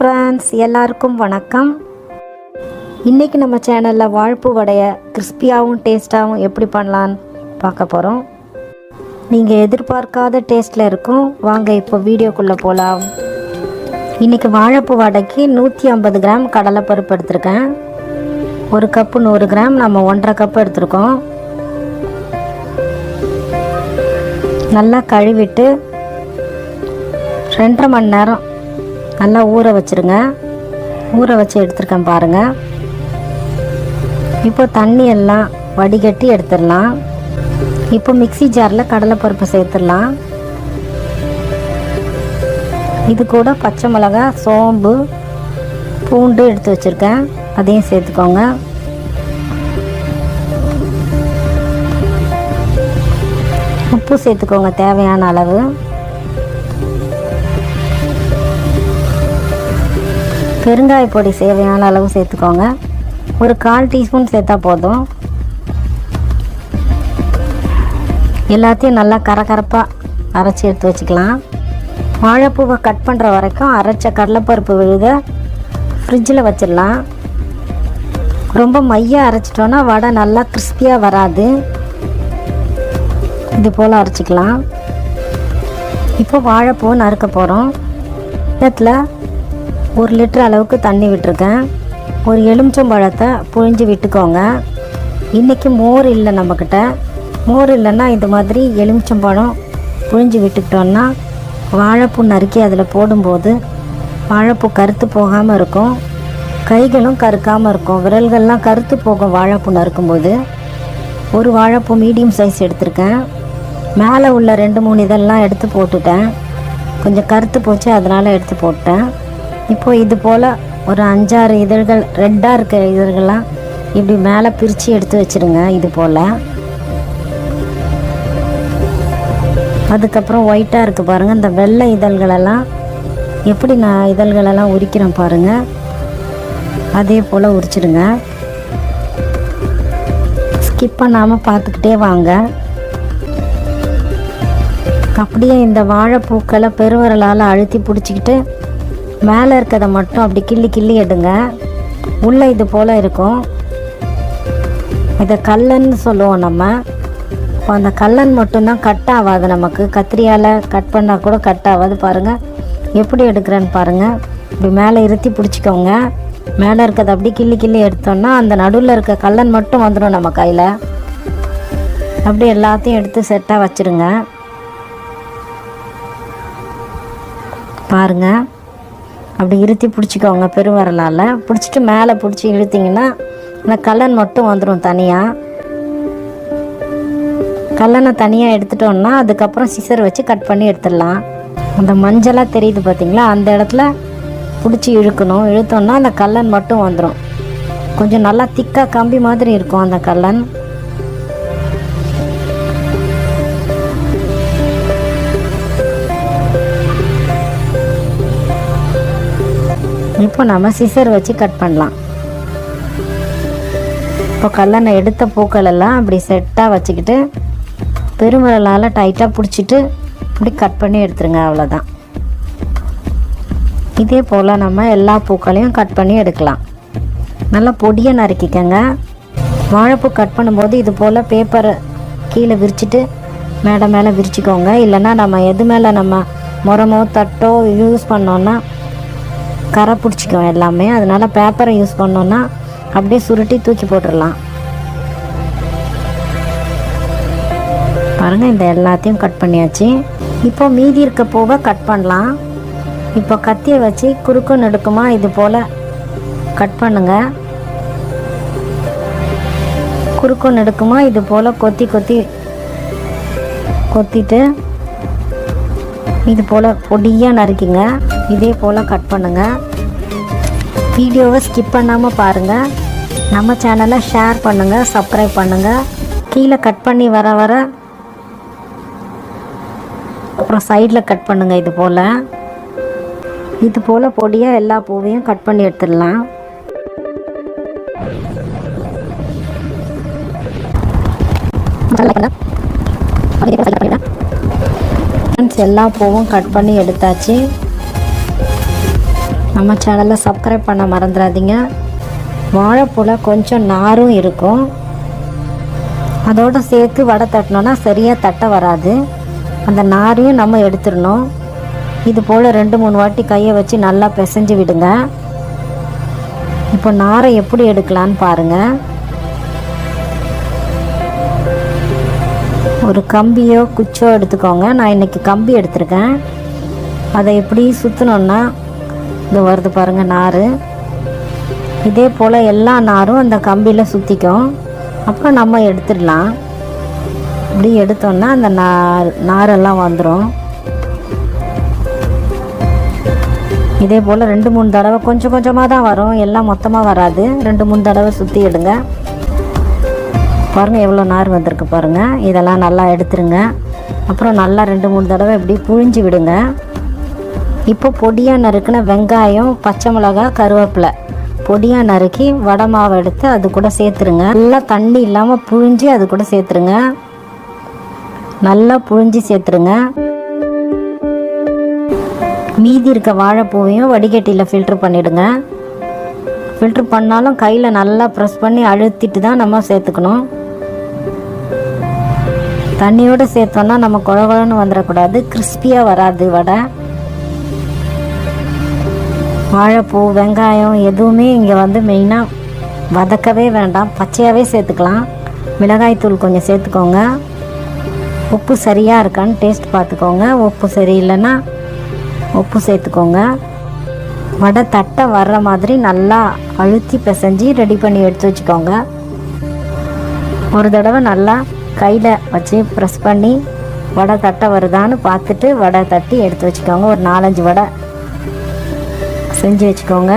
Friends எல்லாருக்கும் வணக்கம். இன்றைக்கி நம்ம சேனலில் வாழ்ப்பு வடையை கிறிஸ்பியாகவும் டேஸ்ட்டாகவும் எப்படி பண்ணலான்னு பார்க்க போகிறோம் நீங்கள் எதிர்பார்க்காத டேஸ்ட்டில் இருக்கும். வாங்க இப்போ வீடியோக்குள்ளே போகலாம் இன்றைக்கி வாழைப்பூ வடைக்கு நூற்றி ஐம்பது கிராம் கடலைப்பருப்பு எடுத்திருக்கேன். ஒரு கப்பு நூறு கிராம் நம்ம ஒன்றரை கப்பு எடுத்திருக்கோம். நல்லா கழுவிட்டு ரெண்டரை மணி நேரம் நல்லா ஊற வச்சுருங்க. ஊற வச்சு எடுத்துருக்கேன் பாருங்கள் இப்போ தண்ணி எல்லாம் வடிகட்டி எடுத்துடலாம். இப்போ மிக்ஸி ஜாரில் கடலைப்பருப்பு சேர்த்துடலாம். இது கூட பச்சை மிளகா சோம்பு பூண்டு எடுத்து வச்சுருக்கேன். அதையும் சேர்த்துக்கோங்க. உப்பு சேர்த்துக்கோங்க தேவையான அளவு. பெருங்காய பொடி தேவையான அளவு சேர்த்துக்கோங்க. ஒரு கால் டீஸ்பூன் சேர்த்தா போதும். எல்லாத்தையும் நல்லா கரகரப்பாக அரைச்சி எடுத்து வச்சுக்கலாம். வாழைப்பூவை கட் பண்ணுற வரைக்கும் அரைச்ச கடலைப்பருப்பு விழுத ஃப்ரிட்ஜில் வச்சிடலாம். ரொம்ப மையாக அரைச்சிட்டோன்னா வடை நல்லா கிறிஸ்பியாக வராது. இது போல் அரைச்சிக்கலாம். இப்போ வாழைப்பூ நறுக்க போகிறோம் இடத்துல ஒரு லிட்டர் அளவுக்கு தண்ணி விட்டுருக்கேன். ஒரு எலுமிச்சம்பழத்தை புழிஞ்சு விட்டுக்கோங்க. இன்றைக்கி மோர் இல்லை நம்மக்கிட்ட. மோர் இல்லைன்னா இந்த மாதிரி எலுமிச்சம்பழம் புழிஞ்சு விட்டுக்கிட்டோன்னா வாழைப்பூ நறுக்கி அதில் போடும்போது வாழைப்பூ கருத்து போகாமல் இருக்கும். கைகளும் கருக்காமல் இருக்கும். விரல்கள்லாம் கருத்து போகும் வாழைப்பூ நறுக்கும்போது. ஒரு வாழைப்பூ மீடியம் சைஸ் எடுத்திருக்கேன். மேலே உள்ள ரெண்டு மூணு இதெல்லாம் எடுத்து போட்டுட்டேன். கொஞ்சம் கருத்து போச்சு அதனால் எடுத்து போட்டேன். இப்போ இது போல் ஒரு அஞ்சாறு இதழ்கள் ரெட்டாக இருக்க இதழ்கள்லாம் இப்படி மேலே பிரித்து எடுத்து வச்சுருங்க இது போல். அதுக்கப்புறம் ஒயிட்டாக இருக்குது பாருங்கள் இந்த வெள்ளை இதழ்களெல்லாம் எப்படி நான் இதழ்களெல்லாம் உரிக்கிறேன் பாருங்கள் அதே போல் உரிச்சிடுங்க. ஸ்கிப் பண்ணாமல் பார்த்துக்கிட்டே வாங்க. அப்படியே இந்த வாழைப்பூக்களை பெருவரலால் அழுத்தி பிடிச்சிக்கிட்டு மேலே இருக்கிறத மட்டும் அப்படி கிள்ளி கிள்ளி எடுங்க. உள்ளே இது போல் இருக்கும். இதை கல்லன்னு சொல்லுவோம் நம்ம. இப்போ அந்த கல்லன் மட்டும்தான் கட் ஆகாது நமக்கு. கத்திரியால் கட் பண்ணால் கூட கட் ஆகாது. பாருங்கள் எப்படி எடுக்கிறேன்னு பாருங்கள் இப்படி மேலே இருத்தி பிடிச்சிக்கோங்க. மேலே இருக்கிறத அப்படி கிள்ளி கிள்ளி எடுத்தோன்னா அந்த நடுவில் இருக்க கல்லன் மட்டும் வந்துடும் நம்ம கையில். அப்படி எல்லாத்தையும் எடுத்து செட்டாக வச்சுருங்க. பாருங்க. அப்படி இருத்தி பிடிச்சிக்கோங்க பெருவரலால் பிடிச்சிட்டு மேலே பிடிச்சி இழுத்தீங்கன்னா இந்த கல்லன் மட்டும் வந்துடும் தனியாக கல்லனை தனியாக எடுத்துட்டோம்னா அதுக்கப்புறம் சிசர் வச்சு கட் பண்ணி எடுத்துடலாம். அந்த மஞ்சளாக தெரியுது பார்த்தீங்களா அந்த இடத்துல பிடிச்சி இழுக்கணும். இழுத்தோம்னா அந்த கல்லன் மட்டும் வந்துடும் கொஞ்சம் நல்லா திக்காக கம்பி மாதிரி இருக்கும் அந்த கல்லன். இப்போ நம்ம சிசர் வச்சு கட் பண்ணலாம். இப்போ கல்லணை எடுத்த பூக்கள் எல்லாம் அப்படி செட்டாக வச்சுக்கிட்டு பெருமரலால் டைட்டாக பிடிச்சிட்டு இப்படி கட் பண்ணி எடுத்துருங்க அவ்வளோதான் இதே போல் நம்ம எல்லா பூக்களையும் கட் பண்ணி எடுக்கலாம். நல்லா பொடியை நறுக்கிக்கங்க. வாழைப்பூ கட் பண்ணும்போது இது போல் பேப்பரை கீழே விரிச்சிட்டு மேடை மேலே விரிச்சிக்கோங்க. இல்லைன்னா நம்ம எது மேலே நம்ம முறமோ தட்டோ யூஸ் பண்ணோன்னா கரை பிடிச்சிக்கும் எல்லாமே. அதனால் பேப்பரை யூஸ் பண்ணோன்னா அப்படியே சுருட்டி தூக்கி போட்டுடலாம் பாருங்கள் இந்த எல்லாத்தையும் கட் பண்ணியாச்சு. இப்போ மீதி இருக்க பூவை கட் பண்ணலாம். இப்போ கத்தியை வச்சு குறுக்கும் நெடுக்குமா இது போல் கட் பண்ணுங்க. குறுக்கும் நெடுக்குமா இது போல் கொத்தி கொத்தி கொத்திட்டு இது போல் பொடியாக நறுக்கிங்க. இதே போல் கட் பண்ணுங்கள் வீடியோவை ஸ்கிப் பண்ணாமல் பாருங்கள் நம்ம சேனலை ஷேர் பண்ணுங்கள் சப்ஸ்கிரைப் பண்ணுங்கள் கீழே கட் பண்ணி வர வர அப்புறம் சைடில் கட் பண்ணுங்கள் இது போல். இது போல் பொடியாக எல்லா பூவையும் கட் பண்ணி எடுத்துடலாம். எல்லா பூவும் கட் பண்ணி எடுத்தாச்சு. நம்ம சேனலை சப்ஸ்கிரைப் பண்ண மறந்துடாதீங்க வாழைப்பூவில் கொஞ்சம் நாரும் இருக்கும். அதோடு சேர்த்து வடை தட்டினோன்னா சரியாக தட்ட வராது. அந்த நாரையும் நம்ம எடுத்துடணும். இது போல் ரெண்டு மூணு வாட்டி கையை வச்சு நல்லா பிசைஞ்சு விடுங்க. இப்போ நாரை எப்படி எடுக்கலான்னு பாருங்கள் ஒரு கம்பியோ குச்சோ எடுத்துக்கோங்க. நான் இன்றைக்கி கம்பி எடுத்திருக்கேன். அதை எப்படி சுற்றினோன்னா இது வருது பாருங்கள் நார் இதே போல் எல்லா நாரும் அந்த கம்பியில் சுற்றிக்கும் அப்புறம் நம்ம எடுத்துடலாம். இப்படி எடுத்தோன்னா அந்த நார் நாரெல்லாம் வந்துடும் இதே போல் ரெண்டு மூணு தடவை கொஞ்சம் கொஞ்சமாக தான் வரும். எல்லாம் மொத்தமாக வராது. ரெண்டு மூணு தடவை சுற்றி எடுங்க. பாருங்கள் எவ்வளோ நார் வந்திருக்கு பாருங்கள் இதெல்லாம் நல்லா எடுத்துருங்க. அப்புறம் நல்லா ரெண்டு மூணு தடவை இப்படி புழிஞ்சு விடுங்க. இப்போ பொடியாக நறுக்கின வெங்காயம் பச்சை மிளகாய் கருவேப்பிலை. பொடியாக நறுக்கி வடை மாவு எடுத்து அது கூட சேர்த்துருங்க. நல்லா தண்ணி இல்லாமல் புழிஞ்சு அது கூட சேர்த்துருங்க. நல்லா புழிஞ்சு சேர்த்துருங்க. மீதி இருக்க வாழைப்பூவையும் வடிகட்டியில் ஃபில்ட்ரு பண்ணிவிடுங்க ஃபில்ட்ரு பண்ணாலும் கையில் நல்லா ப்ரெஸ் பண்ணி அழுத்திட்டு தான் நம்ம சேர்த்துக்கணும். தண்ணியோடு சேர்த்தோன்னா நம்ம குழகுழன்னு வந்துடக்கூடாது கிறிஸ்பியாக வராது வடை. வாழைப்பூ வெங்காயம் எதுவுமே இங்கே வந்து மெயினாக வதக்கவே வேண்டாம். பச்சையாகவே சேர்த்துக்கலாம். மிளகாய்த்தூள் கொஞ்சம் சேர்த்துக்கோங்க. உப்பு சரியாக இருக்கான்னு டேஸ்ட் பார்த்துக்கோங்க. உப்பு சரியில்லைன்னா உப்பு சேர்த்துக்கோங்க. வடை தட்டை வர்ற மாதிரி நல்லா அழுத்தி பிசைஞ்சு ரெடி பண்ணி எடுத்து வச்சுக்கோங்க. ஒரு தடவை நல்லா கையில் வச்சு ப்ரெஸ் பண்ணி வடை தட்டை வருதான்னு பார்த்துட்டு வடை தட்டி எடுத்து வச்சுக்கோங்க. ஒரு நாலஞ்சு வடை செஞ்சு வச்சுக்கோங்க.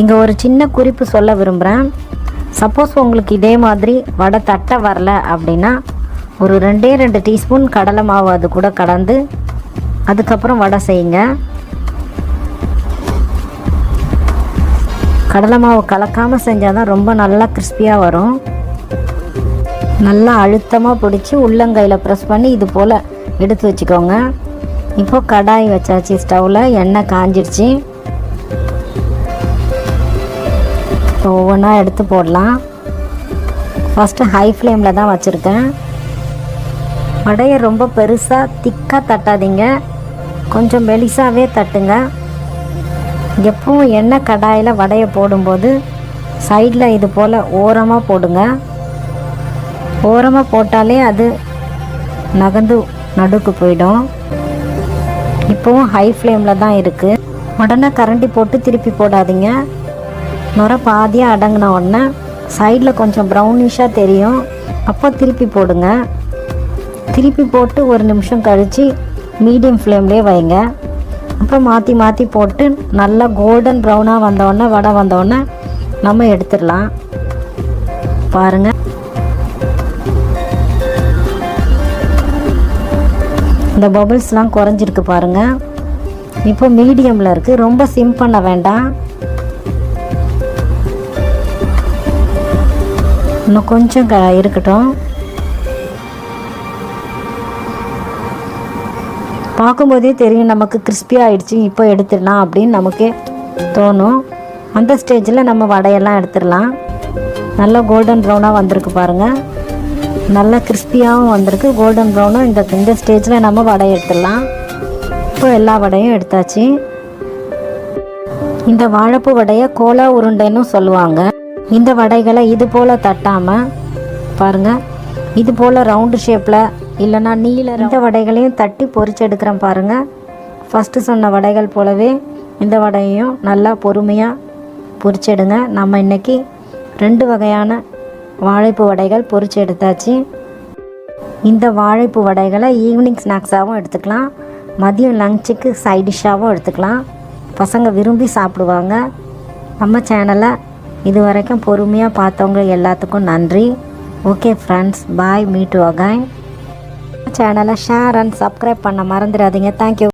இங்கே ஒரு சின்ன குறிப்பு சொல்ல விரும்புகிறேன் சப்போஸ் உங்களுக்கு இதே மாதிரி வடை தட்டை வரல அப்படின்னா ஒரு ரெண்டே ரெண்டு டீஸ்பூன் கடலை மாவு அது கூட கலந்து அதுக்கப்புறம் வடை செய்யுங்க. கடலை மாவு கலக்காமல் செஞ்சால் தான் ரொம்ப நல்லா கிறிஸ்பியாக வரும். நல்லா அழுத்தமாக பிடிச்சி உள்ளங்கையில் ப்ரெஸ் பண்ணி இது போல் எடுத்து வச்சுக்கோங்க. இப்போ கடாய் வச்சாச்சு ஸ்டவ்வில் எண்ணெய் காஞ்சிடுச்சு. இப்போ ஒவ்வொன்றா எடுத்து போடலாம். ஃபஸ்ட்டு ஹை ஃப்ளேமில் தான் வச்சுருக்கேன். வடையை ரொம்ப பெருசாக திக்காக தட்டாதீங்க. கொஞ்சம் மெலிசாகவே தட்டுங்க. எப்பவும் எண்ணெய் கடாயில் வடையை போடும்போது சைடில் இது போல் ஓரமாக போடுங்க. ஓரமாக போட்டாலே அது நகர்ந்து நடுக்கு போயிடும். இப்போவும் ஹை ஃப்ளேமில் தான் இருக்குது உடனே கரண்டி போட்டு திருப்பி போடாதீங்க. நுர பாதியாக அடங்கின உடனே சைடில் கொஞ்சம் ப்ரௌனிஷாக தெரியும். அப்போ திருப்பி போடுங்க. திருப்பி போட்டு ஒரு நிமிஷம் கழித்து மீடியம் ஃப்ளேம்லேயே வைங்க. அப்புறம் மாற்றி மாற்றி போட்டு நல்லா கோல்டன் ப்ரௌனாக வந்தோடனே வடை வந்தோடனே நம்ம எடுத்துடலாம். பாருங்கள் இந்த பபுள்ஸ்லாம் குறைஞ்சிருக்கு பாருங்கள் இப்போ மீடியமில் இருக்குது ரொம்ப சிம் பண்ண வேண்டாம். இன்னும் கொஞ்சம் க இருக்கட்டும். பார்க்கும்போதே தெரியும் நமக்கு கிறிஸ்பியாக ஆகிடுச்சி இப்போ எடுத்துடலாம் அப்படின்னு நமக்கே தோணும். அந்த ஸ்டேஜில் நம்ம வடையெல்லாம் எடுத்துடலாம். நல்லா கோல்டன் ப்ரௌனாக வந்திருக்கு பாருங்கள் நல்லா கிறிஸ்பியாகவும் வந்திருக்கு. கோல்டன் ப்ரௌனும் இந்த இந்த ஸ்டேஜில் நம்ம வடை எடுத்துடலாம். இப்போ எல்லா வடையும் எடுத்தாச்சு. இந்த வாழைப்பூ வடையை கோலா உருண்டைன்னு சொல்லுவாங்க. இந்த வடைகளை இது போல் தட்டாமல் பாருங்கள் இது போல் ரவுண்டு ஷேப்பில் இல்லைன்னா நீல இந்த வடைகளையும் தட்டி பொரிச்சு எடுக்கிறேன் பாருங்கள் ஃபஸ்ட்டு சொன்ன வடைகள் போலவே இந்த வடையையும் நல்லா பொறுமையாக பொறிச்செடுங்க நம்ம இன்றைக்கி ரெண்டு வகையான வாழைப்பூ வடைகள் பொறிச்சு எடுத்தாச்சு. இந்த வாழைப்பூ வடைகளை ஈவினிங் ஸ்நாக்ஸாகவும் எடுத்துக்கலாம். மதியம் லஞ்சுக்கு சைட் டிஷ்ஷாகவும் எடுத்துக்கலாம். பசங்க விரும்பி சாப்பிடுவாங்க. நம்ம சேனலை இது வரைக்கும் பொறுமையாக பார்த்தவங்க எல்லாத்துக்கும் நன்றி. Okay friends bye meet again சேனலை ஷேர் அண்ட் சப்ஸ்கிரைப் பண்ண மறந்துடாதீங்க. Thank you